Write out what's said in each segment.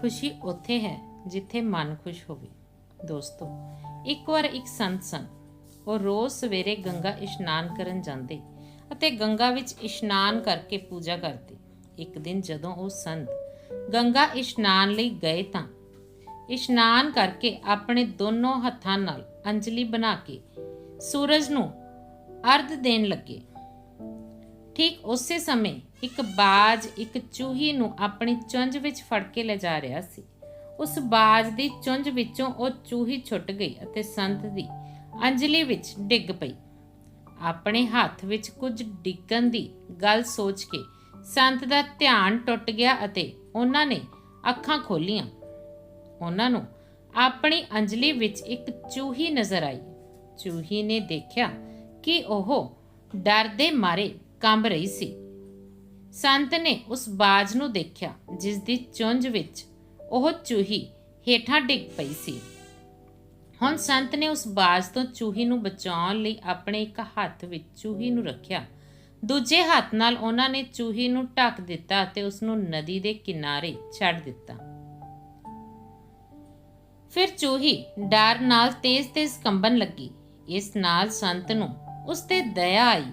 ਖੁਸ਼ੀ ਉੱਥੇ ਹੈ ਜਿੱਥੇ ਮਨ ਖੁਸ਼ ਹੋਵੇ। ਦੋਸਤੋ, ਇੱਕ ਵਾਰ ਇੱਕ ਸੰਤ ਸਨ। ਉਹ ਰੋਜ਼ ਸਵੇਰੇ ਗੰਗਾ ਇਸ਼ਨਾਨ ਕਰਨ ਜਾਂਦੇ ਅਤੇ ਗੰਗਾ ਵਿੱਚ ਇਸ਼ਨਾਨ ਕਰਕੇ ਪੂਜਾ ਕਰਦੇ। ਇੱਕ ਦਿਨ ਜਦੋਂ ਉਹ ਸੰਤ ਗੰਗਾ ਇਸ਼ਨਾਨ ਲਈ ਗਏ ਤਾਂ ਇਸ਼ਨਾਨ ਕਰਕੇ ਆਪਣੇ ਦੋਨੋਂ ਹੱਥਾਂ ਨਾਲ ਅੰਜਲੀ ਬਣਾ ਕੇ ਸੂਰਜ ਨੂੰ ਅਰਧ ਦੇਣ ਲੱਗੇ। ਠੀਕ ਉਸੇ ਸਮੇਂ ਇੱਕ ਬਾਜ ਇੱਕ ਚੂਹੀ ਨੂੰ ਆਪਣੀ ਚੁੰਝ ਵਿੱਚ ਫੜ ਕੇ ਲਿਜਾ ਰਿਹਾ ਸੀ। ਉਸ ਬਾਜ ਦੀ ਚੁੰਝ ਵਿੱਚੋਂ ਉਹ ਚੂਹੀ ਛੁੱਟ ਗਈ ਅਤੇ ਸੰਤ ਦੀ ਅੰਜਲੀ ਵਿੱਚ ਡਿੱਗ ਪਈ। ਆਪਣੇ ਹੱਥ ਵਿੱਚ ਕੁਝ ਡਿੱਗਣ ਦੀ ਗੱਲ ਸੋਚ ਕੇ ਸੰਤ ਦਾ ਧਿਆਨ ਟੁੱਟ ਗਿਆ ਅਤੇ ਉਹਨਾਂ ਨੇ ਅੱਖਾਂ ਖੋਲੀਆਂ ਉਹਨਾਂ ਨੂੰ ਆਪਣੀ ਅੰਜਲੀ ਵਿੱਚ ਇੱਕ ਚੂਹੀ ਨਜ਼ਰ ਆਈ। ਚੂਹੀ ਨੇ ਦੇਖਿਆ ਕਿ ਉਹ ਡਰ ਦੇ ਮਾਰੇ ਕੰਬ ਰਹੀ ਸੀ। ਸੰਤ ਨੇ ਉਸ ਬਾਜ ਨੂੰ ਦੇਖਿਆ, ਜਿਸ ਦੀ ਚੁੰਝ ਵਿੱਚ ਉਹ ਚੂਹੀ ਹੇਠਾਂ ਡਿੱਗ ਪਈ ਸੀ। ਹੁਣ ਸੰਤ ਨੇ ਉਸ ਬਾਜ ਤੋਂ ਚੂਹੀ ਨੂੰ ਬਚਾਉਣ ਲਈ ਆਪਣੇ ਇੱਕ ਹੱਥ ਵਿੱਚ ਚੂਹੀ ਨੂੰ ਰੱਖਿਆ। ਦੂਜੇ ਹੱਥ ਨਾਲ ਉਹਨਾਂ ਨੇ ਚੂਹੀ ਨੂੰ ਢੱਕ ਦਿੱਤਾ ਅਤੇ ਉਸ ਨੂੰ ਨਦੀ ਦੇ ਕਿਨਾਰੇ ਛੱਡ ਦਿੱਤਾ। ਫਿਰ ਚੂਹੀ ਡਰ ਨਾਲ ਤੇਜ਼-ਤੇਜ਼ ਕੰਬਣ ਲੱਗੀ। ਇਸ ਨਾਲ ਸੰਤ ਨੂੰ ਉਸ ਤੇ ਦਇਆ ਆਈ।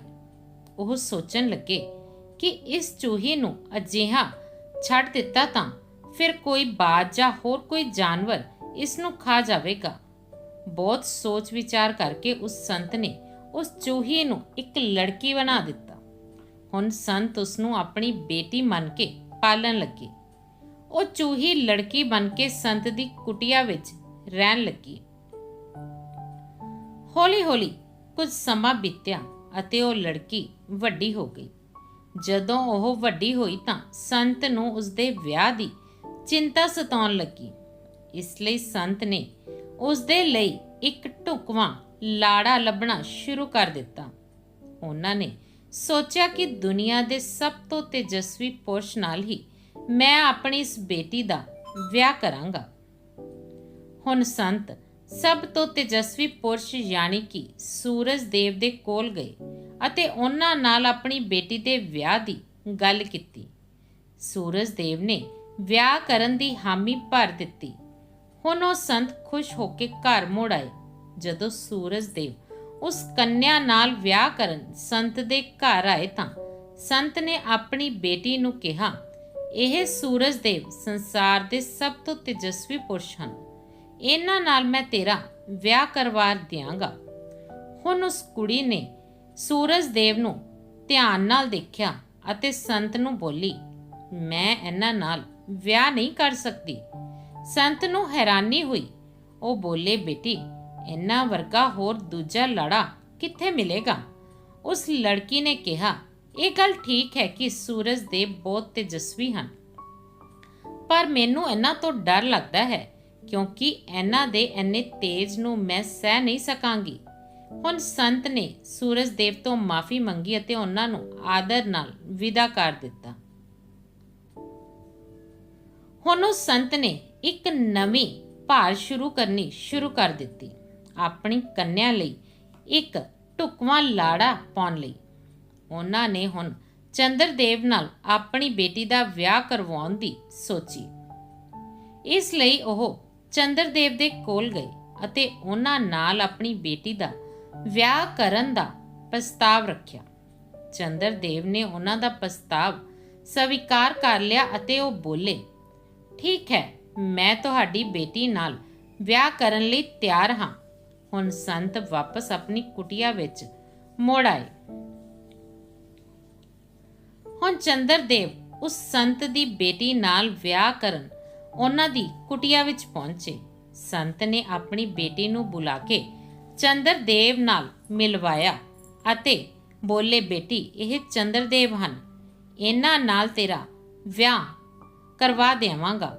ਉਹ ਸੋਚਣ ਲੱਗੇ ਕਿ ਇਸ ਚੂਹੀ ਨੂੰ ਅਜਿਹਾ ਛੱਡ ਦਿੱਤਾ ਤਾਂ ਫਿਰ ਕੋਈ ਬਾਜ ਜਾਂ ਹੋਰ ਕੋਈ ਜਾਨਵਰ ਇਸ ਨੂੰ ਖਾ ਜਾਵੇਗਾ। ਬਹੁਤ ਸੋਚ ਵਿਚਾਰ ਕਰਕੇ ਉਸ ਸੰਤ ਨੇ ਉਸ ਚੂਹੀ ਨੂੰ ਇੱਕ ਲੜਕੀ ਬਣਾ ਦਿੱਤਾ। ਹੁਣ ਸੰਤ ਉਸ ਨੂੰ ਆਪਣੀ ਬੇਟੀ ਮੰਨ ਕੇ ਪਾਲਣ ਲੱਗੇ। ਉਹ ਚੂਹੀ ਲੜਕੀ ਬਣ ਕੇ ਸੰਤ ਦੀ ਕੁਟਿਆ ਵਿੱਚ ਰਹਿਣ ਲੱਗੀ। ਹੌਲੀ-ਹੌਲੀ ਕੁਝ ਸਮਾਂ ਬੀਤਿਆ ਅਤੇ ਉਹ ਲੜਕੀ ਵੱਡੀ ਹੋ ਗਈ। ਜਦੋਂ ਉਹ ਵੱਡੀ ਹੋਈ ਤਾਂ ਸੰਤ ਨੂੰ ਉਸਦੇ ਵਿਆਹ ਦੀ ਚਿੰਤਾ ਸਤਾਉਣ ਲੱਗੀ। ਇਸ ਲਈ ਸੰਤ ਨੇ ਉਸਦੇ ਲਈ ਇੱਕ ਢੁਕਵਾਂ ਲਾੜਾ ਲੱਭਣਾ ਸ਼ੁਰੂ ਕਰ ਦਿੱਤਾ। ਉਹਨਾਂ ਨੇ ਸੋਚਿਆ ਕਿ ਦੁਨੀਆ ਦੇ ਸਭ ਤੋਂ ਤੇਜਸਵੀ ਪੁਰਸ਼ ਨਾਲ ਹੀ ਮੈਂ ਆਪਣੀ ਇਸ ਬੇਟੀ ਦਾ ਵਿਆਹ ਕਰਾਂਗਾ। ਹੁਣ ਸੰਤ ਸਭ ਤੋਂ ਤੇਜਸਵੀ ਪੁਰਸ਼ ਯਾਨੀ ਕਿ ਸੂਰਜ ਦੇਵ ਦੇ ਕੋਲ ਗਏ। ਅਤੇ ਉਹਨਾਂ ਨਾਲ ਆਪਣੀ ਬੇਟੀ ਦੇ ਵਿਆਹ ਦੀ ਗੱਲ ਕੀਤੀ। ਸੂਰਜ ਦੇਵ ਨੇ ਵਿਆਹ ਕਰਨ ਦੀ ਹਾਮੀ ਭਰ ਦਿੱਤੀ। ਹੁਣ ਉਹ ਸੰਤ ਖੁਸ਼ ਹੋ ਕੇ ਘਰ ਮੁੜ ਆਏ। ਜਦੋਂ ਸੂਰਜ ਦੇਵ ਉਸ ਕੰਨਿਆ ਨਾਲ ਵਿਆਹ ਕਰਨ ਸੰਤ ਦੇ ਘਰ ਆਏ ਤਾਂ ਸੰਤ ਨੇ ਆਪਣੀ ਬੇਟੀ ਨੂੰ ਕਿਹਾ, ਇਹ ਸੂਰਜ ਦੇਵ ਸੰਸਾਰ ਦੇ ਸਭ ਤੋਂ ਤੇਜਸਵੀ ਪੁਰਸ਼ ਹਨ। ਇਹਨਾਂ ਨਾਲ ਮੈਂ ਤੇਰਾ ਵਿਆਹ ਕਰਵਾ ਦਿਆਂਗਾ। ਹੁਣ ਉਸ ਕੁੜੀ ਨੇ ਸੂਰਜ ਦੇਵ ਨੂੰ ਧਿਆਨ ਨਾਲ ਦੇਖਿਆ ਅਤੇ ਸੰਤ ਨੂੰ ਬੋਲੀ, ਮੈਂ ਇਹਨਾਂ ਨਾਲ ਵਿਆਹ ਨਹੀਂ ਕਰ ਸਕਦੀ। ਸੰਤ ਨੂੰ ਹੈਰਾਨੀ ਹੋਈ। ਉਹ ਬੋਲੇ, ਬੇਟੀ ਇੰਨਾ ਵਰਗਾ ਹੋਰ ਦੂਜਾ ਲੜਾ ਕਿੱਥੇ ਮਿਲੇਗਾ? ਉਸ ਲੜਕੀ ਨੇ ਕਿਹਾ, ਇਹ ਗੱਲ ਠੀਕ ਹੈ ਕਿ ਸੂਰਜ ਦੇਵ ਬਹੁਤ ਤੇਜਸਵੀ ਹਨ, ਪਰ ਮੈਨੂੰ ਇਹਨਾਂ ਤੋਂ ਡਰ ਲੱਗਦਾ ਹੈ ਕਿਉਂਕਿ ਇਹਨਾਂ ਦੇ ਇੰਨੇ ਤੇਜ ਨੂੰ ਮੈਂ ਸਹਿ ਨਹੀਂ ਸਕਾਂਗੀ। ਹੁਣ ਸੰਤ ਨੇ ਸੂਰਜ ਦੇਵ ਤੋਂ ਮਾਫੀ ਮੰਗੀ ਅਤੇ ਉਹਨਾਂ ਨੂੰ ਆਦਰ ਨਾਲ ਵਿਦਾ ਕਰ ਦਿੱਤਾ। ਹੁਣ ਉਸ ਸੰਤ ਨੇ ਇੱਕ ਨਵੀਂ ਭਾਰ ਸ਼ੁਰੂ ਕਰਨੀ ਸ਼ੁਰੂ ਕਰ ਦਿੱਤੀ। ਆਪਣੀ ਕੰਨਿਆ ਲਈ ਇੱਕ ਟੁਕਵਾ ਲਾੜਾ ਪਾਉਣ ਲਈ। ਉਹਨਾਂ ਨੇ ਹੁਣ ਚੰਦਰਦੇਵ ਨਾਲ ਆਪਣੀ ਬੇਟੀ ਦਾ ਵਿਆਹ ਕਰਵਾਉਣ ਦੀ ਸੋਚੀ। ਇਸ ਲਈ ਉਹ ਚੰਦਰਦੇਵ ਦੇ ਕੋਲ ਗਏ ਅਤੇ ਉਹਨਾਂ ਨਾਲ ਆਪਣੀ ਬੇਟੀ ਦਾ ਵਿਆਹ ਕਰਨ ਦਾ ਪ੍ਰਸਤਾਵ ਰੱਖਿਆ। ਚੰਦਰਦੇਵ ਨੇ ਉਹਨਾਂ ਦਾ ਪ੍ਰਸਤਾਵ ਸਵੀਕਾਰ ਕਰ ਲਿਆ ਅਤੇ ਉਹ ਬੋਲੇ, ਠੀਕ ਹੈ, ਮੈਂ ਤੁਹਾਡੀ ਬੇਟੀ ਨਾਲ ਵਿਆਹ ਕਰਨ ਲਈ ਤਿਆਰ ਹਾਂ। ਹੁਣ ਸੰਤ ਵਾਪਸ ਆਪਣੀ ਕੁਟਿਆ ਵਿੱਚ ਮੋੜ ਆਏ। ਹੁਣ ਚੰਦਰਦੇਵ ਉਸ ਸੰਤ ਦੀ ਬੇਟੀ ਨਾਲ ਵਿਆਹ ਕਰਨ ਉਹਨਾਂ ਦੀ ਕੁਟਿਆ ਵਿੱਚ ਪਹੁੰਚੇ। ਸੰਤ ਨੇ ਆਪਣੀ ਬੇਟੀ ਨੂੰ ਬੁਲਾ ਕੇ ਚੰਦਰਦੇਵ ਨਾਲ ਮਿਲਵਾਇਆ ਅਤੇ ਬੋਲੇ, ਬੇਟੀ, ਇਹ ਚੰਦਰਦੇਵ ਹਨ। ਇਹਨਾਂ ਨਾਲ ਤੇਰਾ ਵਿਆਹ ਕਰਵਾ ਦੇਵਾਂਗਾ।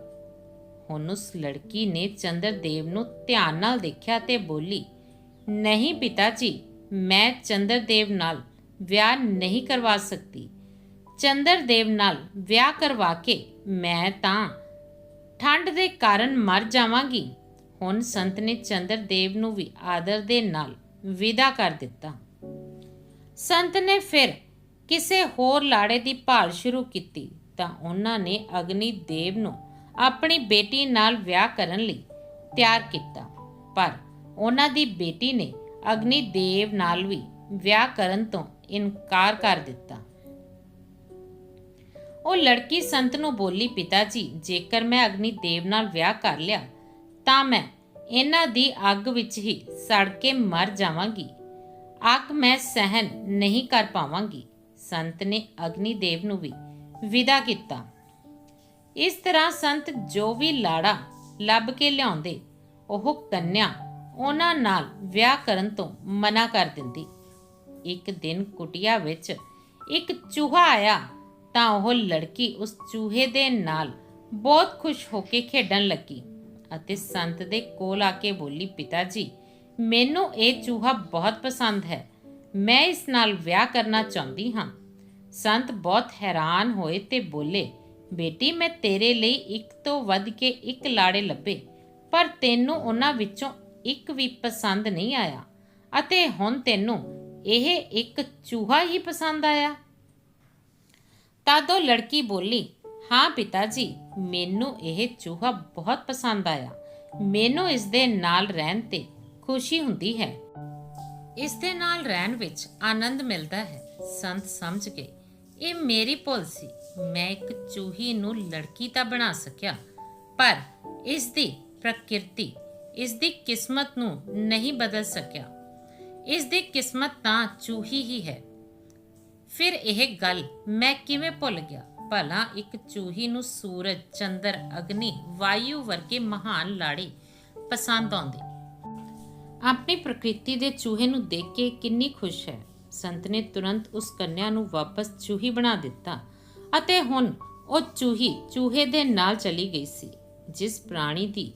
ਹੁਣ ਉਸ ਲੜਕੀ ਨੇ ਚੰਦਰਦੇਵ ਨੂੰ ਧਿਆਨ ਨਾਲ ਦੇਖਿਆ ਤੇ ਬੋਲੀ, ਨਹੀਂ ਪਿਤਾ ਜੀ ਮੈਂ ਚੰਦਰਦੇਵ ਨਾਲ ਵਿਆਹ ਨਹੀਂ ਕਰਵਾ ਸਕਦੀ। ਚੰਦਰਦੇਵ ਨਾਲ ਵਿਆਹ ਕਰਵਾ ਕੇ ਮੈਂ ਤਾਂ ਠੰਡ ਦੇ ਕਾਰਨ ਮਰ ਜਾਵਾਂਗੀ। ਹੁਣ ਸੰਤ ਨੇ ਚੰਦਰਦੇਵ ਨੂੰ ਵੀ ਆਦਰ ਦੇ ਨਾਲ ਵਿਦਾ ਕਰ ਦਿੱਤਾ। ਸੰਤ ਨੇ ਫਿਰ ਕਿਸੇ ਹੋਰ ਲਾੜੇ ਦੀ ਭਾਲ ਸ਼ੁਰੂ ਕੀਤੀ ਤਾਂ ਉਹਨਾਂ ਨੇ ਅਗਨੀ ਦੇਵ ਨੂੰ ਆਪਣੀ ਬੇਟੀ ਨਾਲ ਵਿਆਹ ਕਰਨ ਲਈ ਤਿਆਰ ਕੀਤਾ। ਪਰ ਉਹਨਾਂ ਦੀ ਬੇਟੀ ਨੇ ਅਗਨੀ ਦੇਵ ਨਾਲ ਵੀ ਵਿਆਹ ਕਰਨ ਤੋਂ ਇਨਕਾਰ ਕਰ ਦਿੱਤਾ। ਉਹ ਲੜਕੀ ਸੰਤ ਨੂੰ ਬੋਲੀ, ਪਿਤਾ ਜੀ, ਜੇਕਰ ਮੈਂ ਅਗਨੀ ਦੇਵ ਨਾਲ ਵਿਆਹ ਕਰ ਲਿਆ ਤਾਂ ਮੈਂ ਇਹਨਾਂ ਦੀ ਅੱਗ ਵਿੱਚ ਹੀ ਸੜ ਕੇ ਮਰ ਜਾਵਾਂਗੀ। ਅੱਗ ਮੈਂ ਸਹਿਨ ਨਹੀਂ ਕਰ ਪਾਵਾਂਗੀ। ਸੰਤ ਨੇ ਅਗਨੀ ਦੇਵ ਨੂੰ ਵੀ ਵਿਦਾ ਕੀਤਾ। ਇਸ ਤਰ੍ਹਾਂ ਸੰਤ ਜੋ ਵੀ ਲਾੜਾ ਲੱਭ ਕੇ ਲਿਆਉਂਦੇ, ਉਹ ਕੰਨਿਆ ਉਹਨਾਂ ਨਾਲ ਵਿਆਹ ਕਰਨ ਤੋਂ ਮਨਾ ਕਰ ਦਿੰਦੀ। ਇੱਕ ਦਿਨ ਕੁਟਿਆ ਵਿੱਚ ਇੱਕ ਚੂਹਾ ਆਇਆ, ਤਾਂ ਉਹ ਲੜਕੀ ਉਸ ਚੂਹੇ ਦੇ ਨਾਲ ਬਹੁਤ ਖੁਸ਼ ਹੋ ਕੇ ਖੇਡਣ ਲੱਗੀ। ਅਤੇ ਸੰਤ ਦੇ ਕੋਲ ਆ ਕੇ ਬੋਲੀ ਪਿਤਾ ਜੀ ਮੈਨੂੰ ਇਹ ਚੂਹਾ ਬਹੁਤ ਪਸੰਦ ਹੈ। ਮੈਂ ਇਸ ਨਾਲ ਵਿਆਹ ਕਰਨਾ ਚਾਹੁੰਦੀ ਹਾਂ। ਸੰਤ ਬਹੁਤ ਹੈਰਾਨ ਹੋਏ ਤੇ ਬੋਲੇ, ਬੇਟੀ, ਮੈਂ ਤੇਰੇ ਲਈ ਇੱਕ ਤੋਂ ਵੱਧ ਕੇ ਇੱਕ ਲਾੜੇ ਲੱਭੇ, ਪਰ ਤੈਨੂੰ ਉਹਨਾਂ ਵਿੱਚੋਂ ਇੱਕ ਵੀ ਪਸੰਦ ਨਹੀਂ ਆਇਆ। ਅਤੇ ਹੁਣ ਤੈਨੂੰ ਇਹ ਇੱਕ ਚੂਹਾ ਹੀ ਪਸੰਦ ਆਇਆ? ਤਦ ਉਹ ਲੜਕੀ ਬੋਲੀ ਹਾਂ ਪਿਤਾ ਜੀ ਮੈਨੂੰ ਇਹ ਚੂਹਾ ਬਹੁਤ ਪਸੰਦ ਆਇਆ। ਮੈਨੂੰ ਇਸ ਦੇ ਨਾਲ ਰਹਿਣ ਤੇ ਖੁਸ਼ੀ ਹੁੰਦੀ ਹੈ। ਇਸ ਦੇ ਨਾਲ ਰਹਿਣ ਵਿੱਚ ਆਨੰਦ ਮਿਲਦਾ ਹੈ। ਸੰਤ ਸਮਝ ਗਏ। ਇਹ ਮੇਰੀ ਭੁੱਲ ਸੀ। ਮੈਂ ਇੱਕ ਚੂਹੀ ਨੂੰ ਲੜਕੀ ਤਾਂ ਬਣਾ ਸਕਿਆ, ਪਰ ਇਸ ਦੀ ਪ੍ਰਕਿਰਤੀ, ਇਸ ਦੀ ਕਿਸਮਤ ਨੂੰ ਨਹੀਂ ਬਦਲ ਸਕਿਆ। ਇਸ ਦੀ ਕਿਸਮਤ ਤਾਂ ਚੂਹੀ ਹੀ ਹੈ। ਫਿਰ ਇਹ ਗੱਲ ਮੈਂ ਕਿਵੇਂ ਭੁੱਲ ਗਿਆ? ਭਲਾ ਇੱਕ ਚੂਹੀ ਨੂੰ ਸੂਰਜ, ਚੰਦਰ, ਅਗਨੀ, ਵਾਯੂ ਵਰਗੇ ਮਹਾਨ ਲਾੜੇ ਪਸੰਦ ਆਉਂਦੇ। ਆਪਣੀ ਪ੍ਰਕਿਰਤੀ ਦੇ ਚੂਹੇ ਨੂੰ ਦੇਖ ਕੇ ਕਿੰਨੀ ਖੁਸ਼ ਹੈ। ਸੰਤ ਨੇ ਤੁਰੰਤ ਉਸ ਕੰਨਿਆ ਨੂੰ ਵਾਪਸ ਚੂਹੀ ਬਣਾ ਦਿੱਤਾ ਅਤੇ ਹੁਣ ਉਹ ਚੂਹੀ ਚੂਹੇ ਦੇ ਨਾਲ ਚਲੀ ਗਈ ਸੀ, ਜਿਸ ਪ੍ਰਾਣੀ ਦੀ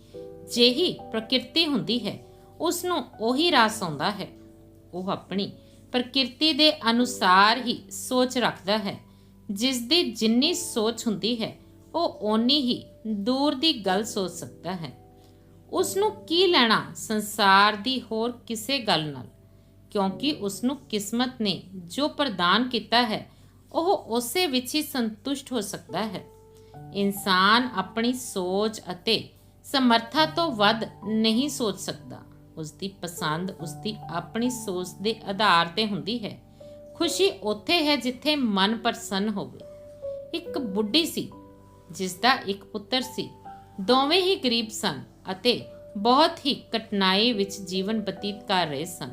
ਜਿਹੀ ਪ੍ਰਕਿਰਤੀ ਹੁੰਦੀ ਹੈ ਉਸ ਨੂੰ ਉਹੀ ਰਸ ਆਉਂਦਾ ਹੈ। ਉਹ ਆਪਣੀ ਪ੍ਰਕਿਰਤੀ ਦੇ ਅਨੁਸਾਰ ਹੀ ਸੋਚ ਰੱਖਦਾ ਹੈ। ਜਿਸ ਦੀ ਜਿੰਨੀ ਸੋਚ ਹੁੰਦੀ ਹੈ, ਉਹ ਓਨੀ ਹੀ ਦੂਰ ਦੀ ਗੱਲ ਸੋਚ ਸਕਦਾ ਹੈ। ਉਸ ਨੂੰ ਕੀ ਲੈਣਾ ਸੰਸਾਰ ਦੀ ਹੋਰ ਕਿਸੇ ਗੱਲ ਨਾਲ? ਕਿਉਂਕਿ ਉਸ ਨੂੰ ਕਿਸਮਤ ਨੇ ਜੋ ਪ੍ਰਦਾਨ ਕੀਤਾ ਹੈ, ਉਹ ਉਸੇ ਵਿੱਚ ਹੀ ਸੰਤੁਸ਼ਟ ਹੋ ਸਕਦਾ ਹੈ। ਇਨਸਾਨ ਆਪਣੀ ਸੋਚ ਅਤੇ ਸਮਰੱਥਾ ਤੋਂ ਵੱਧ ਨਹੀਂ ਸੋਚ ਸਕਦਾ। ਉਸ ਦੀ ਪਸੰਦ ਉਸ ਦੀ ਆਪਣੀ ਸੋਚ ਦੇ ਆਧਾਰ ਤੇ ਹੁੰਦੀ ਹੈ। ਖੁਸ਼ੀ ਉੱਥੇ ਹੈ ਜਿੱਥੇ ਮਨ ਪ੍ਰਸੰਨ ਹੋਵੇ। ਇੱਕ ਬੁੱਢੀ ਸੀ ਜਿਸ ਦਾ ਇੱਕ ਪੁੱਤਰ ਸੀ। ਦੋਵੇਂ ਹੀ ਗਰੀਬ ਸਨ ਅਤੇ ਬਹੁਤ ਹੀ ਕਠਿਨਾਈ ਵਿੱਚ ਜੀਵਨ ਬਤੀਤ ਕਰ ਰਹੇ ਸਨ।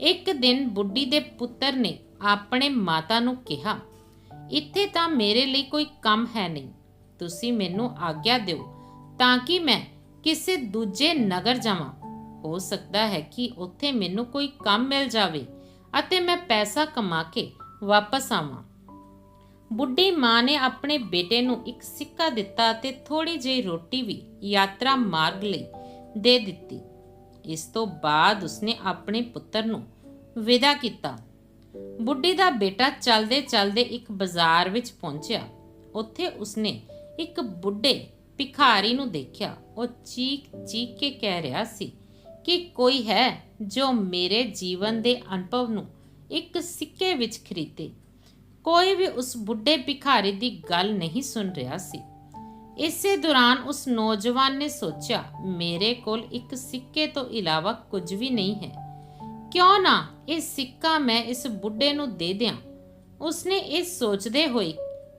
ਇੱਕ ਦਿਨ ਬੁੱਢੀ ਦੇ ਪੁੱਤਰ ਨੇ ਆਪਣੇ ਮਾਤਾ ਨੂੰ ਕਿਹਾ, ਇੱਥੇ ਤਾਂ ਮੇਰੇ ਲਈ ਕੋਈ ਕੰਮ ਹੈ ਨਹੀਂ। ਤੁਸੀਂ ਮੈਨੂੰ ਆਗਿਆ ਦਿਓ ਤਾਂ ਕਿ ਮੈਂ ਕਿਸੇ ਦੂਜੇ ਨਗਰ ਜਾਵਾਂ। ਹੋ ਸਕਦਾ ਹੈ ਕਿ ਉੱਥੇ ਮੈਨੂੰ ਕੋਈ ਕੰਮ ਮਿਲ ਜਾਵੇ ਅਤੇ ਮੈਂ ਪੈਸਾ ਕਮਾ ਕੇ ਵਾਪਸ ਆਵਾਂ। ਬੁੱਢੀ ਮਾਂ ਨੇ ਆਪਣੇ ਬੇਟੇ ਨੂੰ ਇੱਕ ਸਿੱਕਾ ਦਿੱਤਾ ਅਤੇ ਥੋੜੀ ਜਿਹੀ ਰੋਟੀ ਵੀ ਯਾਤਰਾ ਮਾਰਗ ਲਈ ਦੇ ਦਿੱਤੀ। ਇਸ ਤੋਂ ਬਾਅਦ ਉਸਨੇ ਆਪਣੇ ਪੁੱਤਰ ਨੂੰ ਵਿਦਾ ਕੀਤਾ। ਬੁੱਢੀ ਦਾ ਬੇਟਾ ਚਲਦੇ ਚਲਦੇ ਇੱਕ ਬਾਜ਼ਾਰ ਵਿੱਚ ਪਹੁੰਚਿਆ। ਉੱਥੇ ਉਸਨੇ ਇੱਕ ਬੁੱਢੇ ਭਿਖਾਰੀ ਨੂੰ ਦੇਖਿਆ। ਉਹ ਚੀਕ ਚੀਕ ਕੇ ਕਹਿ ਰਿਹਾ ਸੀ ਕਿ ਕੋਈ ਹੈ? ਜੋ ਮੇਰੇ ਜੀਵਨ ਦੇ ਅਨੁਭਵ ਨੂੰ ਇੱਕ ਸਿੱਕੇ ਵਿੱਚ ਖਰੀਦੇ। ਕੋਈ ਵੀ ਉਸ ਬੁੱਢੇ ਭਿਖਾਰੀ ਦੀ ਗੱਲ ਨਹੀਂ ਸੁਣ ਰਿਹਾ ਸੀ। ਇਸੇ ਦੌਰਾਨ ਉਸ ਨੌਜਵਾਨ ਨੇ ਸੋਚਿਆ, ਮੇਰੇ ਕੋਲ ਇੱਕ ਸਿੱਕੇ ਤੋਂ ਇਲਾਵਾ ਕੁਝ ਵੀ ਨਹੀਂ ਹੈ। ਕਿਉਂ ਨਾ ਇਹ ਸਿੱਕਾ ਮੈਂ ਇਸ ਬੁੱਢੇ ਨੂੰ ਦੇ ਦਿਆਂ। ਉਸਨੇ ਇਹ ਸੋਚਦੇ ਹੋਏ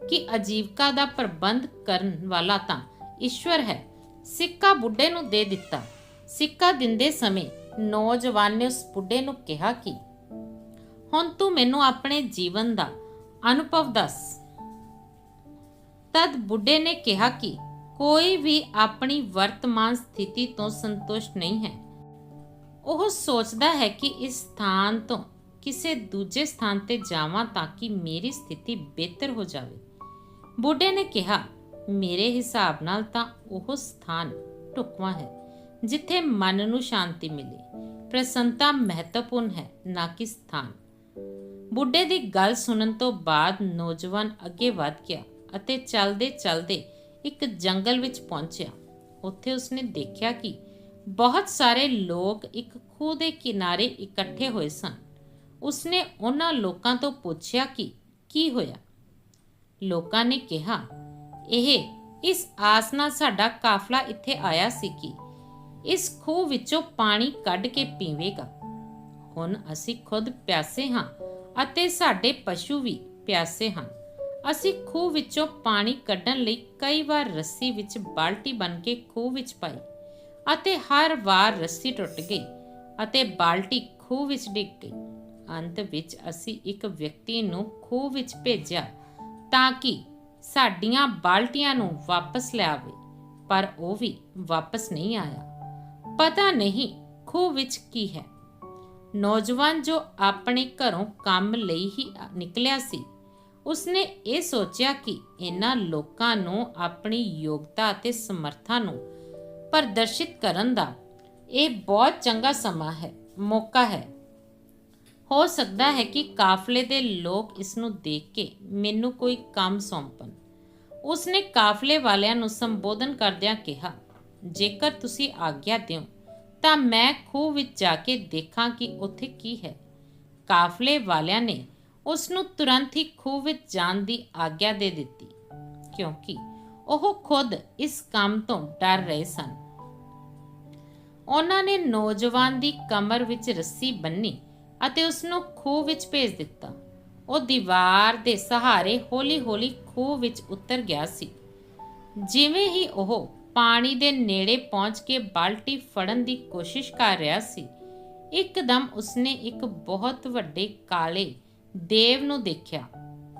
ਕਿ ਅਜੀਵਕਾ ਦਾ ਪ੍ਰਬੰਧ ਕਰਨ ਵਾਲਾ ਤਾਂ ਈਸ਼ਵਰ ਹੈ। ਸਿੱਕਾ ਬੁੱਢੇ ਨੂੰ ਦੇ ਦਿੱਤਾ। ਸਿੱਕਾ ਦਿੰਦੇ ਸਮੇਂ ਨੌਜਵਾਨ ਨੇ ਉਸ ਬੁੱਢੇ ਨੂੰ ਕਿਹਾ ਕਿ, ਹੁਣ ਤੂੰ ਮੈਨੂੰ ਆਪਣੇ ਜੀਵਨ ਦਾ ਅਨੁਭਵ ਦੱਸ। ਤਦ ਬੁੱਢੇ ਨੇ ਕਿਹਾ ਕਿ, ਕੋਈ ਵੀ ਆਪਣੀ ਵਰਤਮਾਨ ਸਥਿਤੀ ਤੋਂ ਸੰਤੁਸ਼ਟ ਨਹੀਂ ਹੈ। ਉਹ ਸੋਚਦਾ ਹੈ ਕਿ ਇਸ ਸਥਾਨ ਤੋਂ ਕਿਸੇ ਦੂਜੇ ਸਥਾਨ ਤੇ ਜਾਵਾਂ ਤਾਂ ਕਿ ਮੇਰੀ ਸਥਿਤੀ ਬਿਹਤਰ ਹੋ ਜਾਵੇ। ਬੁੱਢੇ ਨੇ ਕਿਹਾ, ਮੇਰੇ ਹਿਸਾਬ ਨਾਲ ਤਾਂ ਉਹ ਸਥਾਨ ਢੁਕਵਾਂ ਹੈ। ਜਿੱਥੇ ਮਨ ਨੂੰ ਸ਼ਾਂਤੀ ਮਿਲੇ। ਪ੍ਰਸੰਨਤਾ ਮਹੱਤਵਪੂਰਨ ਹੈ, ਨਾ ਕਿ ਸਥਾਨ। ਬੁੱਢੇ ਦੀ ਗੱਲ ਸੁਣਨ ਤੋਂ ਬਾਅਦ ਨੌਜਵਾਨ ਅੱਗੇ ਵਧ ਗਿਆ ਅਤੇ ਚੱਲਦੇ ਚਲਦੇ ਇੱਕ ਜੰਗਲ ਵਿੱਚ ਪਹੁੰਚਿਆ। ਉੱਥੇ ਉਸਨੇ ਦੇਖਿਆ ਕਿ ਬਹੁਤ ਸਾਰੇ ਲੋਕ ਇੱਕ ਖੂਹ ਦੇ ਕਿਨਾਰੇ ਇਕੱਠੇ ਹੋਏ ਸਨ। ਉਸਨੇ ਉਹਨਾਂ ਲੋਕਾਂ ਤੋਂ ਪੁੱਛਿਆ ਕਿ ਕੀ ਹੋਇਆ? ਲੋਕਾਂ ਨੇ ਕਿਹਾ, ਇਹ, ਇਸ ਆਸ ਨਾਲ ਸਾਡਾ ਕਾਫਲਾ ਇੱਥੇ ਆਇਆ ਸੀ ਕਿ ਇਸ ਖੂਹ ਵਿੱਚੋਂ ਪਾਣੀ ਕੱਢ ਕੇ ਪੀਵੇਗਾ। ਹੁਣ ਅਸੀਂ ਖੁਦ ਪਿਆਸੇ ਹਾਂ ਅਤੇ ਸਾਡੇ ਪਸ਼ੂ ਵੀ ਪਿਆਸੇ ਹਨ। ਅਸੀਂ ਖੂਹ ਵਿੱਚੋਂ ਪਾਣੀ ਕੱਢਣ ਲਈ ਕਈ ਵਾਰ ਰੱਸੀ ਵਿੱਚ ਬਾਲਟੀ ਬਨ ਕੇ ਖੂਹ ਵਿੱਚ ਪਾਈ ਅਤੇ ਹਰ ਵਾਰ ਰੱਸੀ ਟੁੱਟ ਗਈ ਅਤੇ ਬਾਲਟੀ ਖੂਹ ਵਿੱਚ ਡਿੱਗ ਗਈ। ਅੰਤ ਵਿੱਚ ਅਸੀਂ ਇੱਕ ਵਿਅਕਤੀ ਨੂੰ ਖੂਹ ਵਿੱਚ ਭੇਜਿਆ ਤਾਂ ਕਿ ਸਾਡੀਆਂ ਬਾਲਟੀਆਂ ਨੂੰ ਵਾਪਸ ਲਿਆਵੇ, ਪਰ ਉਹ ਵੀ ਵਾਪਸ ਨਹੀਂ ਆਇਆ। ਪਤਾ ਨਹੀਂ ਖੂਹ ਵਿੱਚ ਕੀ ਹੈ। ਨੌਜਵਾਨ ਜੋ ਆਪਣੇ ਘਰੋਂ ਕੰਮ ਲਈ ਹੀ ਨਿਕਲਿਆ ਸੀ, ਉਸਨੇ ਇਹ ਸੋਚਿਆ ਕਿ ਇਹਨਾਂ ਲੋਕਾਂ ਨੂੰ ਆਪਣੀ ਯੋਗਤਾ ਅਤੇ ਸਮਰੱਥਾ ਨੂੰ ਪ੍ਰਦਰਸ਼ਿਤ ਕਰਨ ਦਾ ਇਹ ਬਹੁਤ ਚੰਗਾ ਸਮਾਂ ਹੈ, ਮੌਕਾ ਹੈ। ਹੋ ਸਕਦਾ ਹੈ ਕਿ ਕਾਫਲੇ ਦੇ ਲੋਕ ਇਸ ਨੂੰ ਦੇਖ ਕੇ ਮੈਨੂੰ ਕੋਈ ਕੰਮ ਸੌਂਪਣ। ਉਸਨੇ ਕਾਫਲੇ ਵਾਲਿਆਂ ਨੂੰ ਸੰਬੋਧਨ ਕਰਦਿਆਂ ਕਿਹਾ ਜੇਕਰ ਤੁਸੀਂ ਆਗਿਆ ਦਿਓ, ਤਾਂ ਮੈਂ ਖੂਹ ਵਿੱਚ ਜਾ ਕੇ ਦੇਖਾਂ ਕਿ ਉੱਥੇ ਕੀ ਹੈ। ਕਾਫਲੇ ਵਾਲਿਆਂ ਨੇ ਉਸ ਨੂੰ ਤੁਰੰਤ ਹੀ ਖੂਹ ਵਿੱਚ ਜਾਣ ਦੀ ਆਗਿਆ ਦੇ ਦਿੱਤੀ, ਕਿਉਂਕਿ ਉਹ ਖੁਦ ਇਸ ਕੰਮ ਤੋਂ ਡਰ ਰਹੇ ਸਨ। ਉਹਨਾਂ ਨੇ ਨੌਜਵਾਨ ਦੀ ਕਮਰ ਵਿੱਚ ਰੱਸੀ ਬੰਨੀ ਅਤੇ ਉਸ ਨੂੰ ਖੂਹ ਵਿੱਚ ਭੇਜ ਦਿੱਤਾ। ਉਹ ਦੀਵਾਰ ਦੇ ਸਹਾਰੇ ਹੌਲੀ-ਹੌਲੀ ਖੂਹ ਵਿੱਚ ਉਤਰ ਗਿਆ ਸੀ। ਜਿਵੇਂ ਹੀ ਉਹ ਪਾਣੀ ਦੇ ਨੇੜੇ ਪਹੁੰਚ ਕੇ ਬਾਲਟੀ ਫੜਨ ਦੀ ਕੋਸ਼ਿਸ਼ ਕਰ ਰਿਹਾ ਸੀ। ਇੱਕਦਮ ਉਸਨੇ ਇੱਕ ਬਹੁਤ ਵੱਡੇ ਕਾਲੇ ਦੇਵ ਨੂੰ ਦੇਖਿਆ।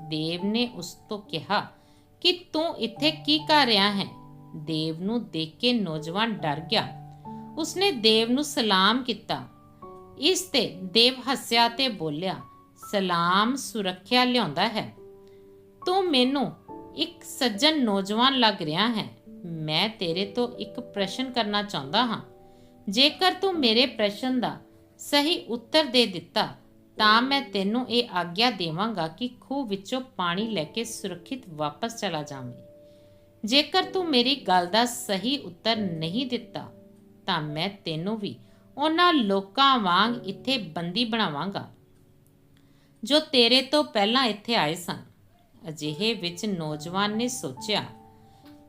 ਦੇਵ ਨੇ ਉਸ ਤੋਂ ਕਿਹਾ ਕਿ ਤੂੰ ਇੱਥੇ ਕੀ ਕਰ ਰਿਹਾ ਹੈ? ਦੇਵ ਨੂੰ ਦੇਖ ਕੇ ਨੌਜਵਾਨ ਡਰ ਗਿਆ। ਉਸਨੇ ਦੇਵ ਨੂੰ ਸਲਾਮ ਕੀਤਾ। ਇਸ ਤੇ ਦੇਵ ਹੱਸਿਆ ਤੇ ਬੋਲਿਆ, ਸਲਾਮ ਸੁਰੱਖਿਆ ਲਿਆਉਂਦਾ ਹੈ। ਤੂੰ ਮੈਨੂੰ ਇੱਕ ਸੱਜਣ ਨੌਜਵਾਨ ਲੱਗ ਰਿਹਾ ਹੈ। ਮੈਂ ਤੇਰੇ ਤੋਂ ਇੱਕ ਪ੍ਰਸ਼ਨ ਕਰਨਾ ਚਾਹੁੰਦਾ ਹਾਂ। ਜੇਕਰ ਤੂੰ ਮੇਰੇ ਪ੍ਰਸ਼ਨ ਦਾ ਸਹੀ ਉੱਤਰ ਦੇ ਦਿੱਤਾ, ਤਾਂ ਮੈਂ ਤੈਨੂੰ ਇਹ ਆਗਿਆ ਦੇਵਾਂਗਾ ਕਿ ਖੂਹ ਵਿੱਚੋਂ ਪਾਣੀ ਲੈ ਕੇ ਸੁਰੱਖਿਅਤ ਵਾਪਸ ਚਲਾ ਜਾਵੇਂ। ਜੇਕਰ ਤੂੰ ਮੇਰੀ ਗੱਲ ਦਾ ਸਹੀ ਉੱਤਰ ਨਹੀਂ ਦਿੱਤਾ, ਤਾਂ ਮੈਂ ਤੈਨੂੰ ਵੀ ਉਹਨਾਂ ਲੋਕਾਂ ਵਾਂਗ ਇੱਥੇ ਬੰਦੀ ਬਣਾਵਾਂਗਾ, ਜੋ ਤੇਰੇ ਤੋਂ ਪਹਿਲਾਂ ਇੱਥੇ ਆਏ ਸਨ। ਅਜਿਹੇ ਵਿੱਚ ਨੌਜਵਾਨ ਨੇ ਸੋਚਿਆ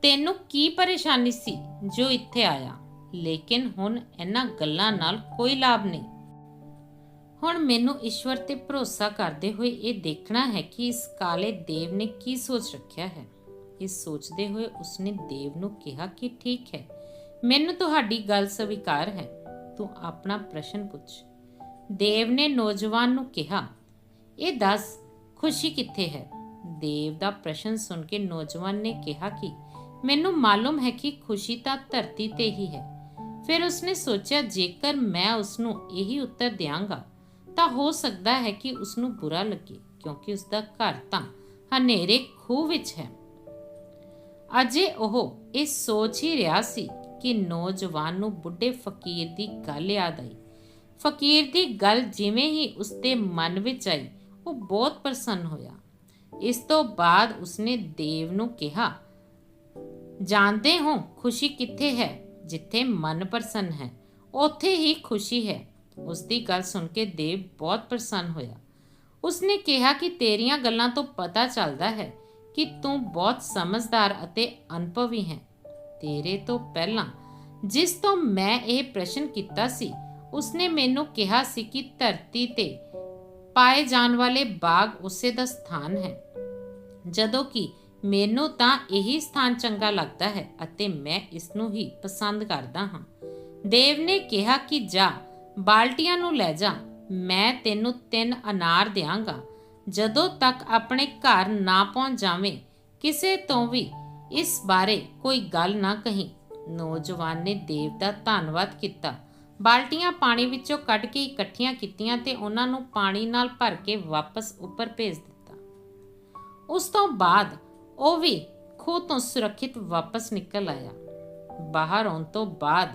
ਤੈਨੂੰ ਕੀ ਪਰੇਸ਼ਾਨੀ ਸੀ ਜੋ ਇੱਥੇ ਆਇਆ? ਲੇਕਿਨ ਹੁਣ ਇਹਨਾਂ ਗੱਲਾਂ ਨਾਲ ਕੋਈ ਲਾਭ ਨਹੀਂ। ਹੁਣ ਮੈਨੂੰ ਈਸ਼ਵਰ ਤੇ ਭਰੋਸਾ ਕਰਦੇ ਹੋਏ ਇਹ ਦੇਖਣਾ ਹੈ ਕਿ ਇਸ ਕਾਲੇ ਦੇਵ ਨੇ ਕੀ ਸੋਚ ਰੱਖਿਆ ਹੈ। ਇਸ ਸੋਚਦੇ ਹੋਏ ਉਸਨੇ ਦੇਵ ਨੂੰ ਕਿਹਾ ਕਿ ਠੀਕ ਹੈ, ਮੈਨੂੰ ਤੁਹਾਡੀ ਗੱਲ ਸਵੀਕਾਰ ਹੈ। ਤੂੰ ਆਪਣਾ ਪ੍ਰਸ਼ਨ ਪੁੱਛ। ਦੇਵ ਨੇ ਨੌਜਵਾਨ ਨੂੰ ਕਿਹਾ, ਇਹ ਦੱਸ, ਖੁਸ਼ੀ ਕਿੱਥੇ ਹੈ? ਦੇਵ ਦਾ ਪ੍ਰਸ਼ਨ ਸੁਣ ਕੇ ਨੌਜਵਾਨ ਨੇ ਕਿਹਾ ਕਿ ਮੈਨੂੰ ਮਾਲੂਮ ਹੈ ਕਿ ਖੁਸ਼ੀ ਤਾਂ ਧਰਤੀ ਤੇ ਹੀ ਹੈ। ਫਿਰ ਉਸਨੇ ਸੋਚਿਆ, ਜੇਕਰ ਮੈਂ ਉਸ ਨੂੰ ਇਹੀ ਉੱਤਰ ਦਿਆਂਗਾ, ਤਾਂ ਹੋ ਸਕਦਾ ਹੈ ਕਿ ਉਸ ਨੂੰ ਬੁਰਾ ਲੱਗੇ, ਕਿਉਂਕਿ ਉਸ ਦਾ ਘਰ ਤਾਂ ਹਨੇਰੇ ਖੂਹ ਵਿੱਚ ਹੈ। ਅਜੇ ਉਹ ਇਹ ਸੋਚ ਹੀ ਰਿਹਾ ਸੀ ਕਿ ਨੌਜਵਾਨ ਨੂੰ ਬੁੱਢੇ ਫਕੀਰ ਦੀ ਗੱਲ ਯਾਦ ਆਈ। ਫਕੀਰ ਦੀ ਗੱਲ ਜਿਵੇਂ ਹੀ ਉਸਦੇ ਮਨ ਵਿੱਚ ਆਈ, ਉਹ ਬਹੁਤ ਪ੍ਰਸੰਨ ਹੋਇਆ। ਇਸ ਤੋਂ ਬਾਅਦ ਉਸਨੇ ਦੇਵ ਨੂੰ ਕਿਹਾ ਜਾਣਦੇ ਹੋ ਖੁਸ਼ੀ ਕਿੱਥੇ ਹੈ? ਜਿੱਥੇ ਮਨ ਪ੍ਰਸੰਨ ਹੈ, ਉੱਥੇ ਹੀ ਖੁਸ਼ੀ ਹੈ। ਉਸ ਦੀ ਗੱਲ ਸੁਣ ਕੇ ਦੇਵ ਬਹੁਤ ਪ੍ਰਸੰਨ ਹੋਇਆ। ਉਸਨੇ ਕਿਹਾ ਕਿ ਤੇਰੀਆਂ ਗੱਲਾਂ ਤੋਂ ਪਤਾ ਚੱਲਦਾ ਹੈ ਕਿ ਤੂੰ ਬਹੁਤ ਸਮਝਦਾਰ ਅਤੇ ਅਨੁਭਵੀ ਹੈ। ਤੇਰੇ ਤੋਂ ਪਹਿਲਾਂ ਜਿਸ ਤੋਂ ਮੈਂ ਇਹ ਪ੍ਰਸ਼ਨ ਕੀਤਾ ਸੀ, ਉਸਨੇ ਮੈਨੂੰ ਕਿਹਾ ਸੀ ਕਿ ਧਰਤੀ ਤੇ ਪਾਏ ਜਾਣ ਵਾਲੇ ਬਾਗ ਉਸੇ ਦਾ ਸਥਾਨ ਹੈ। ਜਦੋਂ ਕਿ ਮੈਨੂੰ ਤਾਂ ਇਹੀ ਸਥਾਨ ਚੰਗਾ ਲੱਗਦਾ ਹੈ ਅਤੇ ਮੈਂ ਇਸ ਨੂੰ ਹੀ ਪਸੰਦ ਕਰਦਾ ਹਾਂ। ਦੇਵ ਨੇ ਕਿਹਾ ਕਿ ਜਾ, ਬਾਲਟੀਆਂ ਨੂੰ ਲੈ ਜਾ, ਮੈਂ ਤੈਨੂੰ ਤਿੰਨ ਅਨਾਰ ਦਿਆਂਗਾ। ਜਦੋਂ ਤੱਕ ਆਪਣੇ ਘਰ ਨਾ ਪਹੁੰਚ ਜਾਵੇਂ, ਕਿਸੇ ਤੋਂ ਵੀ ਇਸ ਬਾਰੇ ਕੋਈ ਗੱਲ ਨਾ ਕਹੀਂ। ਨੌਜਵਾਨ ਨੇ ਦੇਵ ਦਾ ਧੰਨਵਾਦ ਕੀਤਾ। ਬਾਲਟੀਆਂ ਪਾਣੀ ਵਿੱਚੋਂ ਕੱਢ ਕੇ ਇਕੱਠੀਆਂ ਕੀਤੀਆਂ ਤੇ ਉਹਨਾਂ ਨੂੰ ਪਾਣੀ ਨਾਲ ਭਰ ਕੇ ਵਾਪਸ ਉੱਪਰ ਭੇਜ ਦਿੱਤਾ। ਉਸ ਤੋਂ ਬਾਅਦ ਉਹ ਵੀ ਖੂਹ ਤੋਂ ਸੁਰੱਖਿਤ ਵਾਪਸ ਨਿਕਲ ਆਇਆ। ਬਾਹਰ ਆਉਣ ਤੋਂ ਬਾਅਦ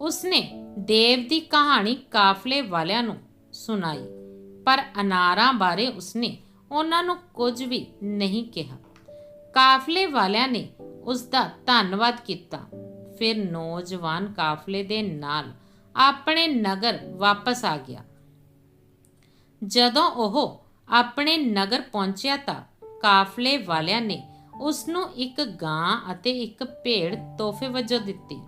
ਉਸਨੇ ਦੇਵ ਦੀ ਕਹਾਣੀ ਕਾਫਲੇ ਵਾਲਿਆਂ ਨੂੰ ਸੁਣਾਈ, ਪਰ ਅਨਾਰਾਂ ਬਾਰੇ ਉਸਨੇ ਉਹਨਾਂ ਨੂੰ ਕੁਝ ਵੀ ਨਹੀਂ ਕਿਹਾ। ਕਾਫਲੇ ਵਾਲਿਆਂ ਨੇ ਉਸ ਦਾ ਧੰਨਵਾਦ ਕੀਤਾ। ਫਿਰ ਨੌਜਵਾਨ ਕਾਫਲੇ ਦੇ ਨਾਲ ਆਪਣੇ ਨਗਰ ਵਾਪਸ ਆ ਗਿਆ। ਜਦੋਂ ਉਹ ਆਪਣੇ ਨਗਰ ਪਹੁੰਚਿਆ ਤਾਂ ਕਾਫਲੇ ਵਾਲਿਆਂ ਨੇ ਉਸ ਨੂੰ ਇੱਕ ਗਾਂ ਅਤੇ ਇੱਕ ਭੇਡ ਤੋਹਫੇ ਵਜੋਂ ਦਿੱਤੀ।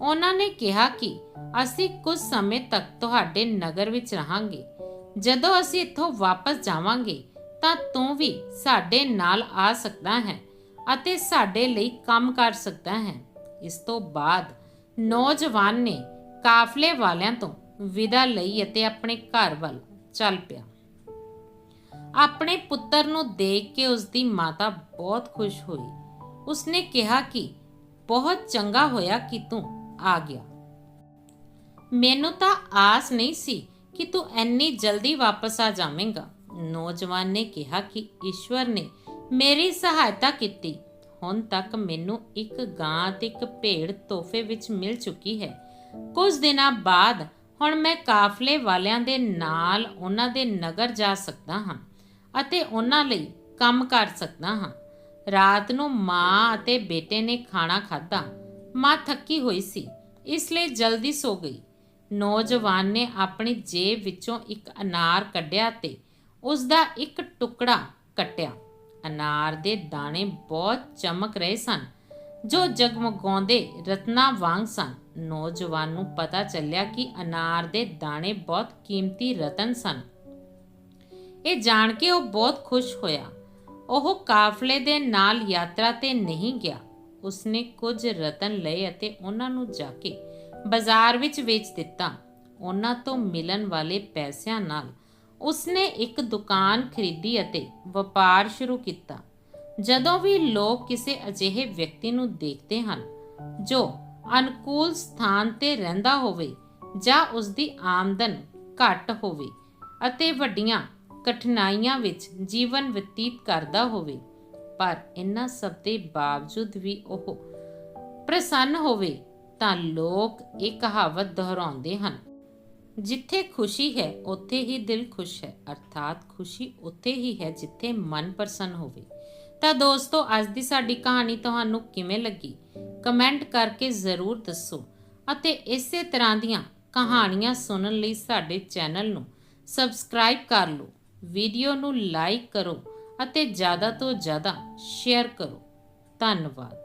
ਉਹਨਾਂ ਨੇ ਕਿਹਾ ਕਿ ਅਸੀਂ ਕੁਝ ਸਮੇਂ ਤੱਕ ਤੁਹਾਡੇ ਨਗਰ ਵਿੱਚ ਰਹਾਂਗੇ। ਜਦੋਂ ਅਸੀਂ ਇੱਥੋਂ ਵਾਪਸ ਜਾਵਾਂਗੇ, ਤਾਂ ਤੂੰ ਵੀ ਸਾਡੇ ਨਾਲ ਆ ਸਕਦਾ ਹੈ ਅਤੇ ਸਾਡੇ ਲਈ ਕੰਮ ਕਰ ਸਕਦਾ ਹੈ। ਇਸ ਤੋਂ ਬਾਅਦ ਨੌਜਵਾਨ ਨੇ ਕਾਫਲੇ ਵਾਲਿਆਂ ਤੋਂ ਵਿਦਾ ਲਈ ਅਤੇ ਆਪਣੇ ਘਰ ਵੱਲ ਚੱਲ ਪਿਆ। ਆਪਣੇ ਪੁੱਤਰ ਨੂੰ ਦੇਖ ਕੇ ਉਸ ਦੀ ਮਾਤਾ ਬਹੁਤ ਖੁਸ਼ ਹੋਈ। ਉਸਨੇ ਕਿਹਾ ਕਿ ਬਹੁਤ ਚੰਗਾ ਹੋਇਆ ਕਿ ਤੂੰ ਆ ਗਿਆ। ਮੈਨੂੰ ਤਾਂ ਆਸ ਨਹੀਂ ਸੀ ਕਿ ਤੂੰ ਇੰਨੀ ਜਲਦੀ ਵਾਪਸ ਆ ਜਾਵੇਂਗਾ। ਨੌਜਵਾਨ ਨੇ ਕਿਹਾ ਕਿ ਈਸ਼ਵਰ ਨੇ ਮੇਰੀ ਸਹਾਇਤਾ ਕੀਤੀ। ਹੁਣ ਤੱਕ ਮੈਨੂੰ ਇੱਕ ਗਾਂ ਤੇ ਇੱਕ ਭੇਡ ਤੋਹਫੇ ਵਿੱਚ ਮਿਲ ਚੁੱਕੀ ਹੈ। ਕੁਝ ਦਿਨਾਂ ਬਾਅਦ ਹੁਣ ਮੈਂ ਕਾਫਲੇ ਵਾਲਿਆਂ ਦੇ ਨਾਲ ਉਹਨਾਂ ਦੇ ਨਗਰ ਜਾ ਸਕਦਾ ਹਾਂ। ਅਤੇ ਉਹਨਾਂ ਲਈ ਕੰਮ ਕਰ ਸਕਦਾ ਹਾਂ। ਰਾਤ ਨੂੰ ਮਾਂ ਅਤੇ ਬੇਟੇ ਨੇ ਖਾਣਾ ਖਾਧਾ। ਮਾਂ ਥੱਕੀ ਹੋਈ ਸੀ, ਇਸ ਲਈ ਜਲਦੀ ਸੋ ਗਈ। ਨੌਜਵਾਨ ਨੇ ਆਪਣੀ ਜੇਬ ਵਿੱਚੋਂ ਇੱਕ ਅਨਾਰ ਕੱਢਿਆ ਤੇ ਉਸ ਦਾ ਇੱਕ ਟੁਕੜਾ ਕੱਟਿਆ। ਅਨਾਰ ਦੇ ਦਾਣੇ ਬਹੁਤ ਚਮਕ ਰਹੇ ਸਨ, ਜੋ ਜਗਮਗਾਉਂਦੇ ਰਤਨਾ ਵਾਂਗ ਸਨ। ਨੌਜਵਾਨ ਨੂੰ ਪਤਾ ਚੱਲਿਆ ਕਿ ਅਨਾਰ ਦੇ ਦਾਣੇ ਬਹੁਤ ਕੀਮਤੀ ਰਤਨ ਸਨ। ਇਹ ਜਾਣ ਕੇ ਉਹ ਬਹੁਤ ਖੁਸ਼ ਹੋਇਆ। ਉਹ ਕਾਫਲੇ ਦੇ ਨਾਲ ਯਾਤਰਾ ਤੇ ਨਹੀਂ ਗਿਆ। ਉਸਨੇ ਕੁਝ ਰਤਨ ਲਏ ਅਤੇ ਉਹਨਾਂ ਨੂੰ ਜਾ ਕੇ ਬਾਜ਼ਾਰ ਵਿੱਚ ਵੇਚ ਦਿੱਤਾ। ਉਹਨਾਂ ਤੋਂ ਮਿਲਣ ਵਾਲੇ ਪੈਸਿਆਂ ਨਾਲ ਉਸਨੇ ਇੱਕ ਦੁਕਾਨ ਖਰੀਦੀ ਅਤੇ ਵਪਾਰ ਸ਼ੁਰੂ ਕੀਤਾ। ਜਦੋਂ ਵੀ ਲੋਕ ਕਿਸੇ ਅਜਿਹੇ ਵਿਅਕਤੀ ਨੂੰ ਦੇਖਦੇ ਹਨ ਜੋ ਅਨੁਕੂਲ ਸਥਾਨ ਤੇ ਰਹਿੰਦਾ ਹੋਵੇ ਜਾਂ ਉਸ ਦੀ ਆਮਦਨ ਘੱਟ ਹੋਵੇ ਅਤੇ ਵੱਡੀਆਂ ਕਠਿਨਾਈਆਂ ਵਿੱਚ ਜੀਵਨ ਬਤੀਤ ਕਰਦਾ ਹੋਵੇ, ਪਰ ਇਹਨਾਂ ਸਭ ਦੇ ਬਾਵਜੂਦ ਵੀ ਉਹ ਪ੍ਰਸੰਨ ਹੋਵੇ, ਤਾਂ ਲੋਕ ਇਹ ਕਹਾਵਤ ਦੁਹਰਾਉਂਦੇ ਹਨ, ਜਿੱਥੇ ਖੁਸ਼ੀ ਹੈ, ਉੱਥੇ ਹੀ ਦਿਲ ਖੁਸ਼ ਹੈ। ਅਰਥਾਤ ਖੁਸ਼ੀ ਉੱਥੇ ਹੀ ਹੈ ਜਿੱਥੇ ਮਨ ਪ੍ਰਸੰਨ ਹੋਵੇ। ਤਾਂ ਦੋਸਤੋ, ਅੱਜ ਦੀ ਸਾਡੀ ਕਹਾਣੀ ਤੁਹਾਨੂੰ ਕਿਵੇਂ ਲੱਗੀ? ਕਮੈਂਟ ਕਰਕੇ ਜ਼ਰੂਰ ਦੱਸੋ ਅਤੇ ਇਸੇ ਤਰ੍ਹਾਂ ਦੀਆਂ ਕਹਾਣੀਆਂ ਸੁਣਨ ਲਈ ਸਾਡੇ ਚੈਨਲ ਨੂੰ ਸਬਸਕ੍ਰਾਈਬ ਕਰ ਲਓ। ਵੀਡੀਓ ਨੂੰ ਲਾਈਕ ਕਰੋ ਅਤੇ ਜ਼ਿਆਦਾ ਤੋਂ ਜ਼ਿਆਦਾ ਸ਼ੇਅਰ ਕਰੋ। ਧੰਨਵਾਦ।